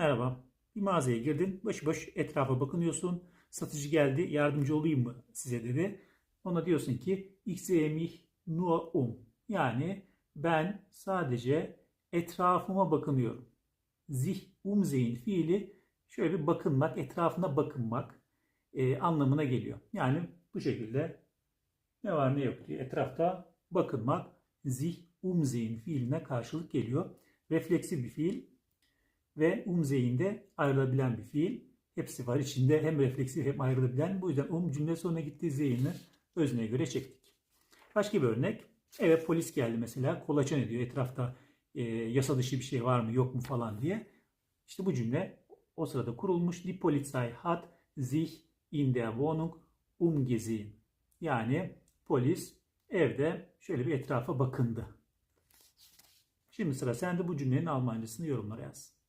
Merhaba. Bir mağazaya girdin. Başıboş etrafa bakınıyorsun. Satıcı geldi. Yardımcı olayım mı size dedi. Ona diyorsun ki mich nur um. Yani ben sadece etrafıma bakınıyorum. Sich umsehen fiili şöyle bir bakınmak, etrafına bakınmak e, anlamına geliyor. Yani bu şekilde ne var ne yok diye etrafta bakınmak sich umsehen fiiline karşılık geliyor. Refleksif bir fiil ve umzeyinde ayrılabilen bir fiil. Hepsi var içinde hem refleksif hem ayrılabilen. Bu yüzden um cümle sonuna gittiği zeyini özneye göre çektik. Başka bir örnek. Evet polis geldi mesela kolaçan ediyor etrafta e, yasa dışı bir şey var mı yok mu falan diye. İşte bu cümle o sırada kurulmuş. Die Polizei hat sich in der Wohnung umgesehen. Yani polis evde şöyle bir etrafa bakındı. Şimdi sıra sende bu cümlenin Almancasını yorumlara yaz.